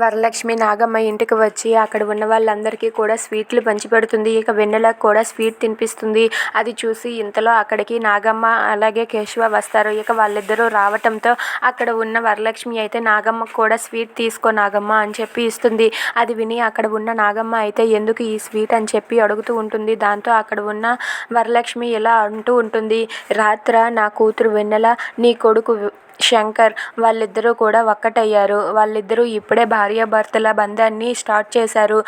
వరలక్ష్మి నాగమ్మ ఇంటికి వచ్చి అక్కడ ఉన్న వాళ్ళందరికీ కూడా స్వీట్లు పంచిపెడుతుంది. ఇక వెన్నెలకు కూడా స్వీట్ తినిపిస్తుంది. అది చూసి ఇంతలో అక్కడికి నాగమ్మ అలాగే కేశవ వస్తారు. ఇక వాళ్ళిద్దరూ రావటంతో అక్కడ ఉన్న వరలక్ష్మి అయితే నాగమ్మకు కూడా స్వీట్ తీసుకో నాగమ్మ అని చెప్పి ఇస్తుంది. అది విని అక్కడ ఉన్న నాగమ్మ అయితే ఎందుకు ఈ స్వీట్ అని చెప్పి అడుగుతూ ఉంటుంది. దాంతో అక్కడ ఉన్న వరలక్ష్మి ఇలా అంటూ ఉంటుంది రాత్ర నా కూతురు వెన్నెల నీ కొడుకు శంకర్ వాళ్ళిద్దరూ కూడా ఒక్కటయ్యారు. వాళ్ళిద్దరూ ఇప్పుడే భార్యాభర్తల బంధాన్ని స్టార్ట్ చేశారు.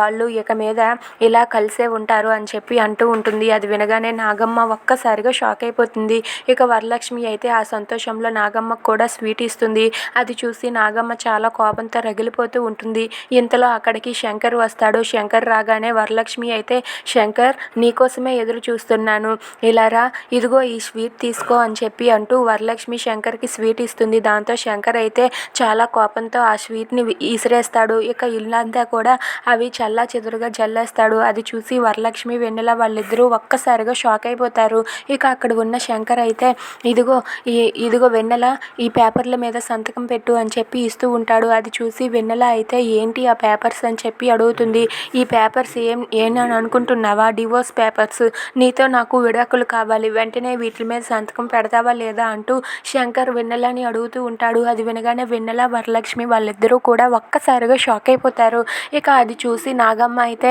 వాళ్ళు ఇక మీద ఇలా కలిసే ఉంటారు అని చెప్పి అంటూ ఉంటుంది. అది వినగానే నాగమ్మ ఒక్కసారిగా షాక్ అయిపోతుంది. ఇక వరలక్ష్మి అయితే ఆ సంతోషంలో నాగమ్మకు కూడా స్వీట్ ఇస్తుంది. అది చూసి నాగమ్మ చాలా కోపంతో రగిలిపోతూ ఉంటుంది. ఇంతలో అక్కడికి శంకర్ వస్తాడు. శంకర్ రాగానే వరలక్ష్మి అయితే శంకర్ నీకోసమే ఎదురు చూస్తున్నాను. ఇలా రా. ఇదిగో ఈ స్వీట్ తీసుకో అని చెప్పి అంటూ వరలక్ష్మి శంకర్కి స్వీట్ ఇస్తుంది. దాంతో శంకర్ అయితే చాలా కోపంతో ఆ స్వీట్ని విసిరేస్తాడు. ఇక ఇల్లంతా కూడా అవి చల్లా చెదురుగా జల్లేస్తాడు. అది చూసి వరలక్ష్మి వెన్నెల వాళ్ళిద్దరూ ఒక్కసారిగా షాక్ అయిపోతారు. ఇక అక్కడ ఉన్న శంకర్ అయితే ఇదిగో ఈ ఇదిగో వెన్నెల ఈ పేపర్ల మీద సంతకం పెట్టు అని చెప్పి ఇస్తూ ఉంటాడు. అది చూసి వెన్నెల అయితే ఏంటి ఆ పేపర్స్ అని చెప్పి అడుగుతుంది. ఈ పేపర్స్ ఏం ఏనని అనుకుంటున్నావా? డివోర్స్ పేపర్స్ నీతో నాకు విడాకులు కావాలి. వెంటనే వీటి మీద సంతకం పెడతావా లేదా? అంటూ శంకర్ వెన్నెలని అడుగుతూ ఉంటాడు. అది వినగానే వెన్నెల వరలక్ష్మి వాళ్ళిద్దరూ కూడా ఒక్కసారిగా షాక్ అయిపోతారు. ఇక అది చూసి నాగమ్మ అయితే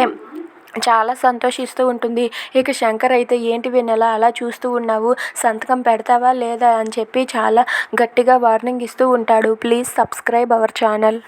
చాలా సంతోషిస్తూ ఉంటుంది. ఇక శంకర్ అయితే ఏంటి వెన్నెల అలా చూస్తూ ఉన్నావు? సంతకం పెడతావా లేదా? అని చెప్పి చాలా గట్టిగా వార్నింగ్ ఇస్తూ ఉంటాడు. Please subscribe our channel.